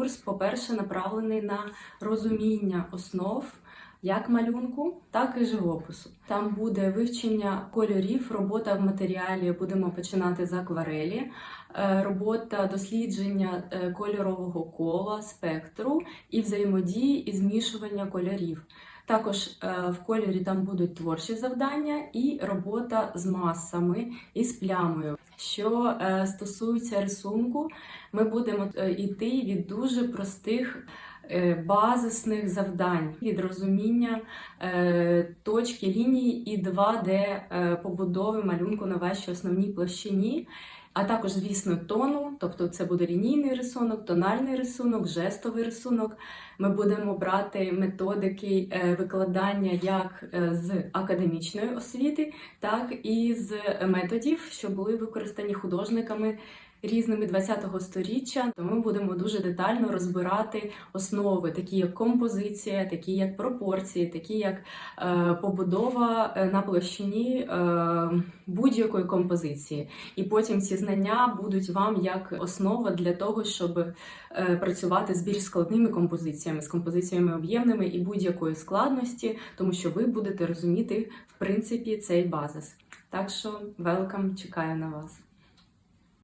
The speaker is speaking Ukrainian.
Курс, по-перше, направлений на розуміння основ як малюнку, так і живопису. Там буде вивчення кольорів, робота в матеріалі. Будемо починати з акварелі, е, робота дослідження е, кольорового кола, спектру і взаємодії і змішування кольорів. Також е, в кольорі там будуть творчі завдання і робота з масами і з плямою. Що стосується рисунку, ми будемо йти від дуже простих базисних завдань, від розуміння е, точки лінії і 2D е, побудови малюнку на вашій основній площині. А також, звісно, тону, тобто це буде лінійний рисунок, тональний рисунок, жестовий рисунок. Ми будемо брати методики е, викладання як е, з академічної освіти, так і з методів, що були використані художниками різними 20-го сторіччя. То ми будемо дуже детально розбирати основи, такі як композиція, такі як пропорції, такі як е, побудова е, на площині е, будь-якої композиції. І потім ці знання будуть вам як основа для того, щоб е, працювати з більш складними композиціями, з композиціями об'ємними і будь-якої складності, тому що ви будете розуміти в принципі цей базис. Так що welcome, чекаю на вас.